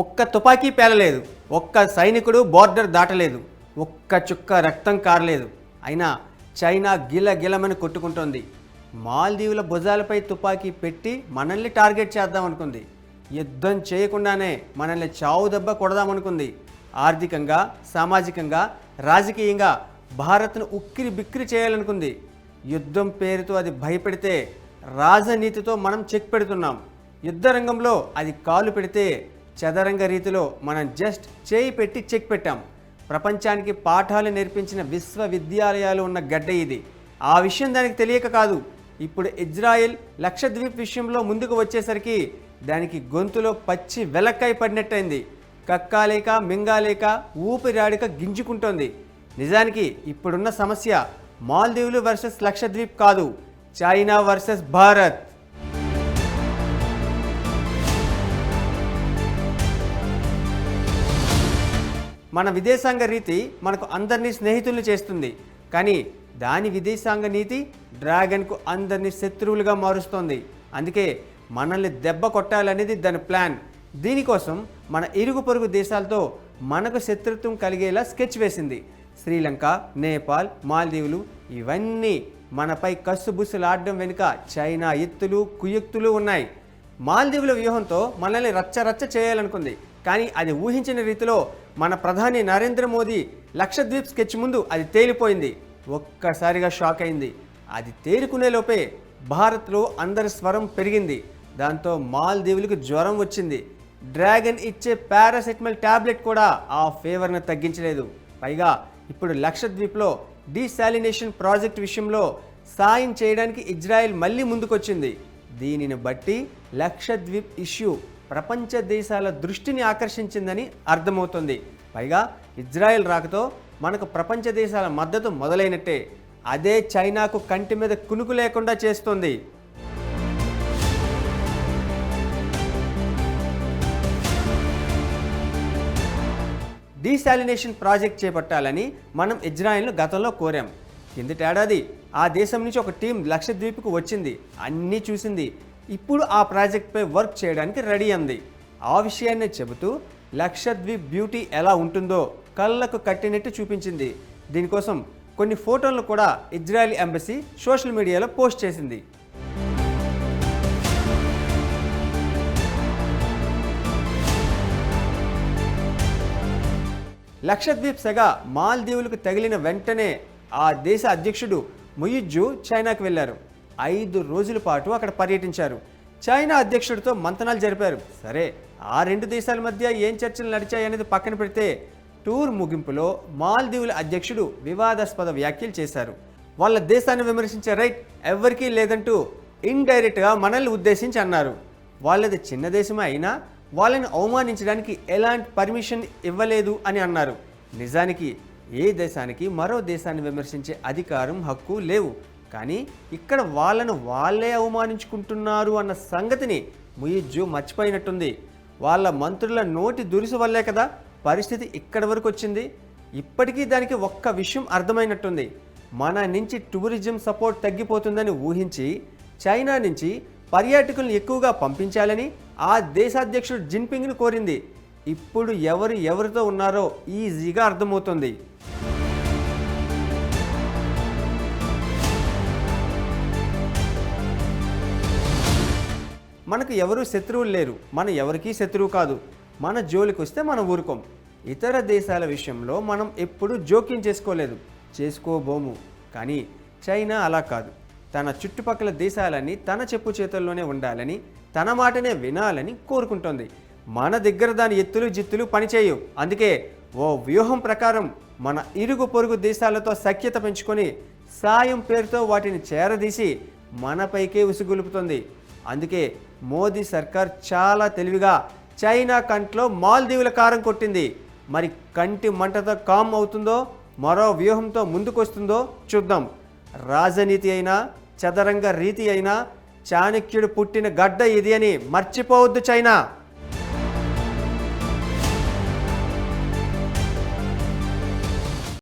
ఒక్క తుపాకీ పేలలేదు ఒక్క సైనికుడు బోర్డర్ దాటలేదు ఒక్క చుక్క రక్తం కారలేదు. అయినా చైనా గిల గిలమని కొట్టుకుంటోంది. మాల్దీవుల భుజాలపై తుపాకీ పెట్టి మనల్ని టార్గెట్ చేద్దాం అనుకుంది యుద్ధం చేయకుండానే మనల్ని చావు దెబ్బ కొడదామనుకుంది. ఆర్థికంగా సామాజికంగా రాజకీయంగా భారత్ను ఉక్కిరి బిక్కిరి చేయాలనుకుంది. యుద్ధం పేరుతో అది భయపెడితే రాజనీతితో మనం చెక్ పెడుతున్నాం. యుద్ధ రంగంలో అది కాలు పెడితే చదరంగ రీతిలో మనం జస్ట్ చేయి పెట్టి చెక్ పెట్టాం. ప్రపంచానికి పాఠాలు నేర్పించిన విశ్వవిద్యాలయాలు ఉన్న గడ్డ ఇది. ఆ విషయం దానికి తెలియక కాదు. ఇప్పుడు ఇజ్రాయెల్ లక్షద్వీప్ విషయంలో ముందుకు వచ్చేసరికి దానికి గొంతులో పచ్చి వెలక్కాయ పడినట్టయింది. కక్కాలేక మింగాలేక ఊపిరాడిక గింజుకుంటోంది. నిజానికి ఇప్పుడున్న సమస్య మాల్దీవులు వర్సెస్ లక్షద్వీప్ కాదు. China versus Bharat. మన విదేశాంగ రీతి మనకు అందరినీ స్నేహితుల్ని చేస్తుంది. కానీ దాని విదేశాంగ నీతి డ్రాగన్కు అందరినీ శత్రువులుగా మారుస్తోంది. అందుకే మనల్ని దెబ్బ కొట్టాలనేది దాని ప్లాన్. దీనికోసం మన ఇరుగు పొరుగు దేశాలతో మనకు శత్రుత్వం కలిగేలా స్కెచ్ వేసింది. శ్రీలంక నేపాల్ మాల్దీవులు ఇవన్నీ మనపై కస్సుబుస్సులాడడం వెనుక చైనా ఎత్తులు కుయుక్తులు ఉన్నాయి. మాల్దీవుల వ్యూహంతో మనల్ని రచ్చ రచ్చ చేయాలనుకుంది. కానీ అది ఊహించిన రీతిలో మన ప్రధాని నరేంద్ర మోదీ లక్షద్వీప్ స్కెచ్ ముందు అది తేలిపోయింది. ఒక్కసారిగా షాక్ అయింది. అది తేరుకునే లోపే భారత్లో అందరి స్వరం పెరిగింది. దాంతో మాల్దీవులకు జ్వరం వచ్చింది. డ్రాగన్ ఇచ్చే పారాసెటమల్ టాబ్లెట్ కూడా ఆ ఫేవర్ను తగ్గించలేదు. పైగా ఇప్పుడు లక్షద్వీప్లో డీసాలినేషన్ ప్రాజెక్ట్ విషయంలో సాయం చేయడానికి ఇజ్రాయెల్ మళ్ళీ ముందుకొచ్చింది. దీనిని బట్టి లక్షద్వీప్ ఇష్యూ ప్రపంచ దేశాల దృష్టిని ఆకర్షించిందని అర్థమవుతుంది. పైగా ఇజ్రాయెల్ రాకతో మనకు ప్రపంచ దేశాల మద్దతు మొదలైనట్టే. అదే చైనాకు కంటి మీద కునుకు లేకుండా చేస్తుంది. డీశాలినేషన్ ప్రాజెక్ట్ చేపట్టాలని మనం ఇజ్రాయెల్ను గతంలో కోరాం. కిందటేడాది ఆ దేశం నుంచి ఒక టీం లక్షద్వీప్కు వచ్చింది. అన్నీ చూసింది. ఇప్పుడు ఆ ప్రాజెక్ట్పై వర్క్ చేయడానికి రెడీ అంది. ఆ విషయాన్ని చెబుతూ లక్షద్వీప్ బ్యూటీ ఎలా ఉంటుందో కళ్ళకు కట్టినట్టు చూపించింది. దీనికోసం కొన్ని ఫోటోలను కూడా ఇజ్రాయెల్ ఎంబసీ సోషల్ మీడియాలో పోస్ట్ చేసింది. లక్షద్వీప్ సెగ మాల్దీవులకు తగిలిన వెంటనే ఆ దేశ అధ్యక్షుడు ముయిజ్జు చైనాకు వెళ్ళారు. ఐదు రోజుల పాటు అక్కడ పర్యటించారు. చైనా అధ్యక్షుడితో మంతనాలు జరిపారు. సరే ఆ రెండు దేశాల మధ్య ఏం చర్చలు నడిచాయనేది పక్కన పెడితే టూర్ ముగింపులో మాల్దీవుల అధ్యక్షుడు వివాదాస్పద వ్యాఖ్యలు చేశారు. వాళ్ళ దేశాన్ని విమర్శించే రైట్ ఎవరికీ లేదంటూ ఇండైరెక్ట్గా మనల్ని ఉద్దేశించి అన్నారు. వాళ్ళది చిన్న దేశమే అయినా వాళ్ళని అవమానించడానికి ఎలాంటి పర్మిషన్ ఇవ్వలేదు అని అన్నారు. నిజానికి ఏ దేశానికి మరో దేశాన్ని విమర్శించే అధికారం హక్కు లేవు. కానీ ఇక్కడ వాళ్ళను వాళ్ళే అవమానించుకుంటున్నారు అన్న సంగతిని ముయిజ్జు మర్చిపోయినట్టుంది. వాళ్ళ మంత్రుల నోటి దురుసు వల్లే కదా పరిస్థితి ఇక్కడి వరకు వచ్చింది. ఇప్పటికీ దానికి ఒక్క విషయం అర్థమైనట్టుంది. మన నుంచి టూరిజం సపోర్ట్ తగ్గిపోతుందని ఊహించి చైనా నుంచి పర్యాటకులను ఎక్కువగా పంపించాలని ఆ దేశాధ్యక్షుడు జిన్పింగ్ను కోరింది. ఇప్పుడు ఎవరు ఎవరితో ఉన్నారో ఈజీగా అర్థమవుతుంది. మనకు ఎవరు శత్రువులు లేరు. మన ఎవరికీ శత్రువు కాదు. మన జోలికి వస్తే మనం ఊరుకోం. ఇతర దేశాల విషయంలో మనం ఎప్పుడూ జోక్యం చేసుకోలేదు. చేసుకోబోము. కానీ చైనా అలా కాదు. తన చుట్టుపక్కల దేశాలన్నీ తన చెప్పు చేతుల్లోనే ఉండాలని తన మాటనే వినాలని కోరుకుంటోంది. మన దగ్గర దాని ఎత్తులు జిత్తులు పనిచేయవు. అందుకే ఓ వ్యూహం ప్రకారం మన ఇరుగు పొరుగు దేశాలతో సఖ్యత పెంచుకొని సాయం పేరుతో వాటిని చేరదీసి మనపైకే ఉసుగులుపుతుంది. అందుకే మోదీ సర్కార్ చాలా తెలివిగా చైనా కంట్లో మాల్దీవుల కారం కొట్టింది. మరి కంటి మంటతో కామ్ అవుతుందో మరో వ్యూహంతో ముందుకొస్తుందో చూద్దాం. రాజనీతి అయినా చదరంగ రీతి అయినా చాణక్యుడు పుట్టిన గడ్డ ఇది అని మర్చిపోవద్దు చైనా.